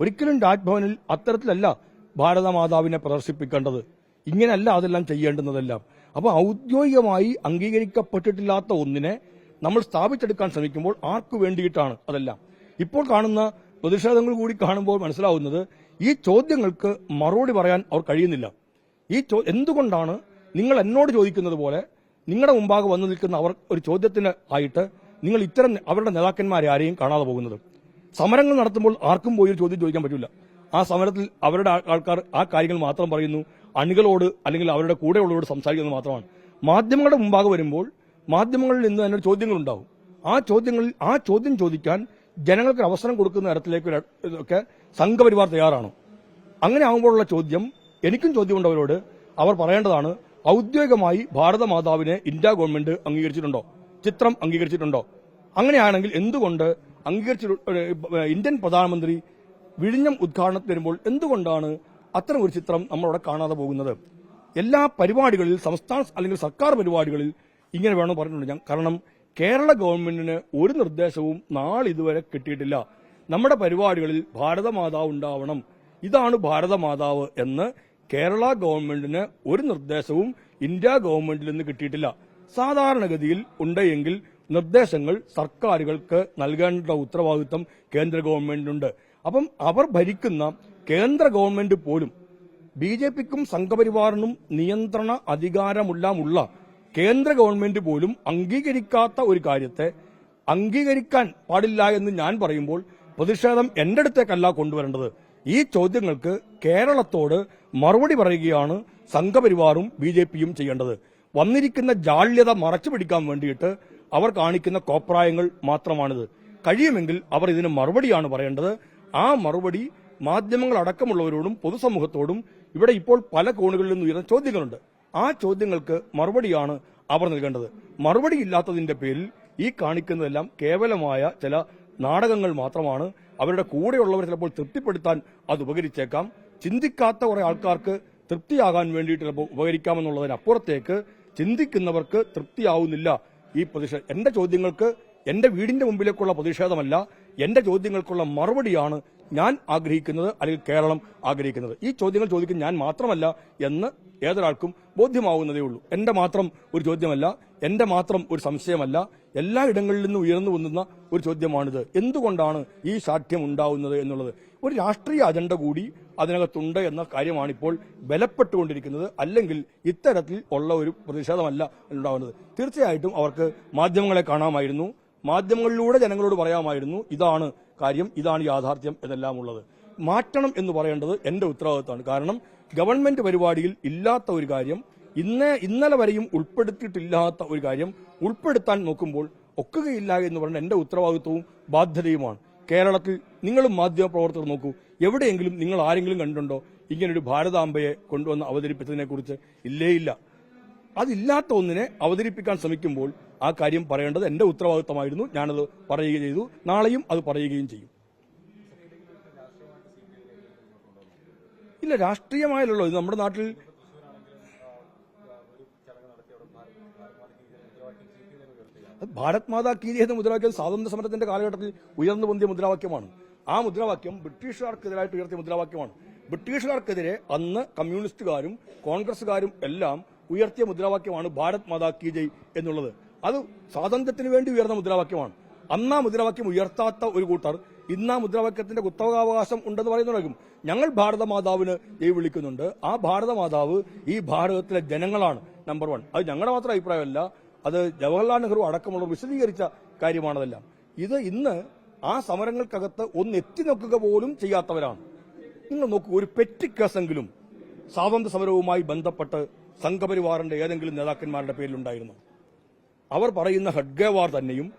ഒരിക്കലും രാജ്ഭവനിൽ അത്തരത്തിലല്ല ഭാരതമാതാവിനെ പ്രദർശിപ്പിക്കേണ്ടത്. ഇങ്ങനെയല്ല അതെല്ലാം ചെയ്യേണ്ടുന്നതെല്ലാം. അപ്പോൾ ഔദ്യോഗികമായി അംഗീകരിക്കപ്പെട്ടിട്ടില്ലാത്ത ഒന്നിനെ നമ്മൾ സ്ഥാപിച്ചെടുക്കാൻ ശ്രമിക്കുമ്പോൾ ആർക്കു വേണ്ടിയിട്ടാണ് അതെല്ലാം. ഇപ്പോൾ കാണുന്ന പ്രതിഷേധങ്ങൾ കൂടി കാണുമ്പോൾ മനസ്സിലാവുന്നത് ഈ ചോദ്യങ്ങൾക്ക് മറുപടി പറയാൻ അവർ കഴിയുന്നില്ല. ഈ എന്തുകൊണ്ടാണ് നിങ്ങൾ എന്നോട് ചോദിക്കുന്നത് പോലെ നിങ്ങളുടെ മുമ്പാകെ വന്നു നിൽക്കുന്ന അവർ ഒരു ചോദ്യത്തിന് ആയിട്ട് നിങ്ങൾ ഇത്തരം അവരുടെ നേതാക്കന്മാരെ ആരെയും കാണാതെ പോകുന്നത്? സമരങ്ങൾ നടത്തുമ്പോൾ ആർക്കും പോയി ഒരു ചോദ്യം ചോദിക്കാൻ പറ്റില്ല ആ സമരത്തിൽ അവരുടെ ആൾക്കാർ ആ കാര്യങ്ങൾ മാത്രം പറയുന്നു. അണികളോട് അല്ലെങ്കിൽ അവരുടെ കൂടെയുള്ളവരോട് സംസാരിക്കുന്നത് മാത്രമാണ്. മാധ്യമങ്ങളുടെ മുമ്പാകെ വരുമ്പോൾ മാധ്യമങ്ങളിൽ നിന്ന് തന്നെ ചോദ്യങ്ങളുണ്ടാവും. ആ ചോദ്യങ്ങളിൽ ആ ചോദ്യം ചോദിക്കാൻ ജനങ്ങൾക്ക് അവസരം കൊടുക്കുന്ന തരത്തിലേക്ക് ഒക്കെ സംഘപരിവാർ തയ്യാറാണോ. അങ്ങനെ ആകുമ്പോഴുള്ള ചോദ്യം എനിക്കും ചോദ്യമുണ്ട് അവരോട്. അവർ പറയേണ്ടതാണ് ഔദ്യോഗികമായി ഭാരതമാതാവിനെ ഇന്ത്യ ഗവൺമെന്റ് അംഗീകരിച്ചിട്ടുണ്ടോ? ചിത്രം അംഗീകരിച്ചിട്ടുണ്ടോ? അങ്ങനെയാണെങ്കിൽ എന്തുകൊണ്ട് അംഗീകരിച്ച ഇന്ത്യൻ പ്രധാനമന്ത്രി വിഴിഞ്ഞം ഉദ്ഘാടനത്തിന് വരുമ്പോൾ എന്തുകൊണ്ടാണ് അത്തരം ഒരു ചിത്രം നമ്മളവിടെ കാണാതെ പോകുന്നത്? എല്ലാ പരിപാടികളിൽ സംസ്ഥാന അല്ലെങ്കിൽ സർക്കാർ പരിപാടികളിൽ ഇങ്ങനെ വേണം പറഞ്ഞിട്ടുണ്ട് ഞാൻ. കാരണം കേരള ഗവൺമെന്റിന് ഒരു നിർദ്ദേശവും നാളിതുവരെ കിട്ടിയിട്ടില്ല. നമ്മുടെ പരിപാടികളിൽ ഭാരതമാതാവ് ഉണ്ടാവണം. ഇതാണ് ഭാരതമാതാവ് എന്ന് കേരള ഗവൺമെന്റിന് ഒരു നിർദ്ദേശവും ഇന്ത്യ ഗവൺമെന്റിൽ നിന്ന് കിട്ടിയിട്ടില്ല. സാധാരണഗതിയിൽ ഉണ്ടെങ്കിൽ നിർദ്ദേശങ്ങൾ സർക്കാരുകൾക്ക് നൽകേണ്ട ഉത്തരവാദിത്വം കേന്ദ്ര ഗവൺമെന്റിനുണ്ട്. അപ്പം അവർ ഭരിക്കുന്ന കേന്ദ്ര ഗവൺമെന്റ് പോലും ബി ജെ പിക്കും സംഘപരിവാറിനും നിയന്ത്രണ അധികാരമുള്ളമുള്ള കേന്ദ്ര ഗവൺമെന്റ് പോലും അംഗീകരിക്കാത്ത ഒരു കാര്യത്തെ അംഗീകരിക്കാൻ പാടില്ല എന്ന് ഞാൻ പറയുമ്പോൾ പ്രതിഷേധം എന്റെ അടുത്തേക്കല്ല കൊണ്ടുവരേണ്ടത്. ഈ ചോദ്യങ്ങൾക്ക് കേരളത്തോട് മറുപടി പറയുകയാണ് സംഘപരിവാറും ബി ചെയ്യേണ്ടത്. വന്നിരിക്കുന്ന ജാള്യത മറച്ചു പിടിക്കാൻ വേണ്ടിയിട്ട് അവർ കാണിക്കുന്ന കോപ്രായങ്ങൾ മാത്രമാണിത്. കഴിയുമെങ്കിൽ അവർ ഇതിന് മറുപടിയാണ് പറയേണ്ടത്. ആ മറുപടി മാധ്യമങ്ങൾ അടക്കമുള്ളവരോടും പൊതുസമൂഹത്തോടും ഇവിടെ ഇപ്പോൾ പല കോണുകളിൽ നിന്ന് ഉയർന്ന ചോദ്യങ്ങളുണ്ട്. ആ ചോദ്യങ്ങൾക്ക് മറുപടിയാണ് അവർ നൽകേണ്ടത്. മറുപടി ഇല്ലാത്തതിന്റെ പേരിൽ ഈ കാണിക്കുന്നതെല്ലാം കേവലമായ ചില നാടകങ്ങൾ മാത്രമാണ്. അവരുടെ കൂടെയുള്ളവർ ചിലപ്പോൾ തൃപ്തിപ്പെടുത്താൻ അത് ഉപകരിച്ചേക്കാം. ചിന്തിക്കാത്ത കുറെ ആൾക്കാർക്ക് തൃപ്തിയാകാൻ വേണ്ടിയിട്ട് ചിലപ്പോൾ ഉപകരിക്കാമെന്നുള്ളതിനപ്പുറത്തേക്ക് ചിന്തിക്കുന്നവർക്ക് തൃപ്തിയാവുന്നില്ല. ഈ പ്രതിഷേധം എന്റെ ചോദ്യങ്ങൾക്ക് എന്റെ വീടിന്റെ മുമ്പിലേക്കുള്ള പ്രതിഷേധമല്ല എന്റെ ചോദ്യങ്ങൾക്കുള്ള മറുപടിയാണ് ഞാൻ ആഗ്രഹിക്കുന്നത് അല്ലെങ്കിൽ കേരളം ആഗ്രഹിക്കുന്നത്. ഈ ചോദ്യങ്ങൾ ചോദിക്കുന്ന ഞാൻ മാത്രമല്ല എന്ന് ഏതൊരാൾക്കും ബോധ്യമാവുന്നതേ ഉള്ളൂ. എന്റെ മാത്രം ഒരു ചോദ്യമല്ല എന്റെ മാത്രം ഒരു സംശയമല്ല എല്ലാ ഇടങ്ങളിൽ നിന്നും ഉയർന്നു വന്നുന്ന ഒരു ചോദ്യമാണിത്. എന്തുകൊണ്ടാണ് ഈ സാഠ്യം ഉണ്ടാവുന്നത് എന്നുള്ളത്? ഒരു രാഷ്ട്രീയ അജണ്ട കൂടി അതിനകത്തുണ്ട് എന്ന കാര്യമാണ് ഇപ്പോൾ ബലപ്പെട്ടുകൊണ്ടിരിക്കുന്നത്. അല്ലെങ്കിൽ ഇത്തരത്തിൽ ഉള്ള ഒരു പ്രതിഷേധമല്ല ഉണ്ടാവുന്നത്. തീർച്ചയായിട്ടും അവർക്ക് മാധ്യമങ്ങളെ കാണാമായിരുന്നു. മാധ്യമങ്ങളിലൂടെ ജനങ്ങളോട് പറയാമായിരുന്നു ഇതാണ് കാര്യം ഇതാണ് യാഥാർത്ഥ്യം എന്നെല്ലാം ഉള്ളത് മാറ്റണം എന്ന് പറയേണ്ടത് എന്റെ ഉത്തരവാദിത്തമാണ്. കാരണം ഗവൺമെന്റ് പരിപാടിയിൽ ഇല്ലാത്ത ഒരു കാര്യം ഇന്ന് ഇന്നലെ വരെയും ഉൾപ്പെടുത്തിയിട്ടില്ലാത്ത ഒരു കാര്യം ഉൾപ്പെടുത്താൻ നോക്കുമ്പോൾ ഒക്കുകയില്ല എന്ന് പറയുന്ന എന്റെ ഉത്തരവാദിത്വവും ബാധ്യതയുമാണ്. കേരളത്തിൽ നിങ്ങളും മാധ്യമപ്രവർത്തകർ നോക്കൂ എവിടെയെങ്കിലും നിങ്ങൾ ആരെങ്കിലും കണ്ടുണ്ടോ ഇങ്ങനൊരു ഭാരതാംബയെ കൊണ്ടുവന്ന് അവതരിപ്പിച്ചതിനെ കുറിച്ച് ഇല്ലേ ഇല്ല. അതില്ലാത്ത ഒന്നിനെ അവതരിപ്പിക്കാൻ ശ്രമിക്കുമ്പോൾ ആ കാര്യം പറയേണ്ടത് എന്റെ ഉത്തരവാദിത്തമായിരുന്നു. ഞാനത് പറയുകയും ചെയ്തു. നാളെയും അത് പറയുകയും ചെയ്യും. ഇല്ല രാഷ്ട്രീയമായല്ലോ ഇത് നമ്മുടെ നാട്ടിൽ ഭാരത് മാതാ കീ എന്ന മുദ്രാവാക്യം സ്വാതന്ത്ര്യ സമരത്തിന്റെ കാലഘട്ടത്തിൽ ഉയർന്നു പൊന്തിയ മുദ്രാവാക്യമാണ്. ആ മുദ്രാവാക്യം ബ്രിട്ടീഷുകാർക്കെതിരായിട്ട് ഉയർത്തിയ മുദ്രാവാക്യമാണ്. ബ്രിട്ടീഷുകാർക്കെതിരെ അന്ന് കമ്മ്യൂണിസ്റ്റുകാരും കോൺഗ്രസുകാരും എല്ലാം ഉയർത്തിയ മുദ്രാവാക്യമാണ് ഭാരത് മാതാ കി ജയ് എന്നുള്ളത്. അത് സ്വാതന്ത്ര്യത്തിന് വേണ്ടി ഉയർന്ന മുദ്രാവാക്യമാണ്. അന്ന് ആ മുദ്രാവാക്യം ഉയർത്താത്ത ഒരു കൂട്ടർ ഇന്ന് ആ മുദ്രാവാക്യത്തിന്റെ കുത്തകാവകാശം ഉണ്ടെന്ന് പറയുന്നുണ്ടാകും ഞങ്ങൾ ഭാരതമാതാവിന് ഈ വിളിക്കുന്നുണ്ട്. ആ ഭാരതമാതാവ് ഈ ഭാരതത്തിലെ ജനങ്ങളാണ് നമ്പർ വൺ അത് ഞങ്ങളുടെ മാത്രം അഭിപ്രായമല്ല അത് ജവഹർലാൽ നെഹ്റു അടക്കമുള്ളവർ വിശദീകരിച്ച കാര്യമാണതെല്ലാം. ഇത് ഇന്ന് ആ സമരങ്ങൾക്കകത്ത് ഒന്ന് എത്തി നോക്കുക പോലും ചെയ്യാത്തവരാണ്. നിങ്ങൾ നോക്കൂ ഒരു പെറ്റി കേസെങ്കിലും സ്വാതന്ത്ര്യ സമരവുമായി ബന്ധപ്പെട്ട് സംഘപരിവാറിന്റെ ഏതെങ്കിലും നേതാക്കന്മാരുടെ പേരിലുണ്ടായിരുന്നു. അവർ പറയുന്ന ഹഡ്ഗേവാർ തന്നെയും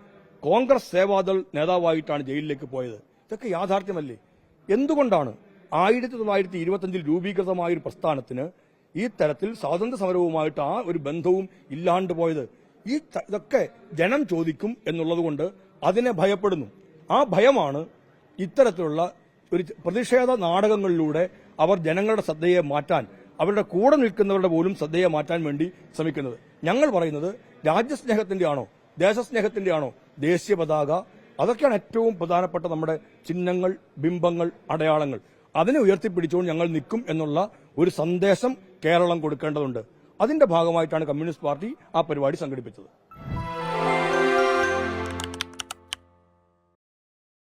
കോൺഗ്രസ് സേവാദൾ നേതാവായിട്ടാണ് ജയിലിലേക്ക് പോയത്. ഇതൊക്കെ യാഥാർത്ഥ്യമല്ലേ? എന്തുകൊണ്ടാണ് ആയിരത്തി തൊള്ളായിരത്തി ഇരുപത്തിയഞ്ചിൽ രൂപീകൃതമായ ഒരു പ്രസ്ഥാനത്തിന് ഈ തരത്തിൽ സ്വാതന്ത്ര്യ സമരവുമായിട്ട് ആ ഒരു ബന്ധവും ഇല്ലാണ്ട് പോയത്? ഈ ഇതൊക്കെ ജനം ചോദിക്കും എന്നുള്ളതുകൊണ്ട് അതിനെ ഭയപ്പെടുന്നു. ആ ഭയമാണ് ഇത്തരത്തിലുള്ള ഒരു പ്രതിഷേധ നാടകങ്ങളിലൂടെ അവർ ജനങ്ങളുടെ ശ്രദ്ധയെ മാറ്റാൻ അവരുടെ കൂടെ നിൽക്കുന്നവരുടെ പോലും ശ്രദ്ധയെ മാറ്റാൻ വേണ്ടി ശ്രമിക്കുന്നത്. ഞങ്ങൾ പറയുന്നത് രാജ്യസ്നേഹത്തിന്റെ ആണോ ദേശസ്നേഹത്തിന്റെ ആണോ ദേശീയ പതാക? അതൊക്കെയാണ് ഏറ്റവും പ്രധാനപ്പെട്ട നമ്മുടെ ചിഹ്നങ്ങൾ ബിംബങ്ങൾ അടയാളങ്ങൾ. അതിനെ ഉയർത്തിപ്പിടിച്ചുകൊണ്ട് ഞങ്ങൾ നിൽക്കും എന്നുള്ള ഒരു സന്ദേശം കേരളം കൊടുക്കേണ്ടതുണ്ട്. അതിന്റെ ഭാഗമായിട്ടാണ് കമ്മ്യൂണിസ്റ്റ് പാർട്ടി ആ പരിപാടി സംഘടിപ്പിച്ചത്.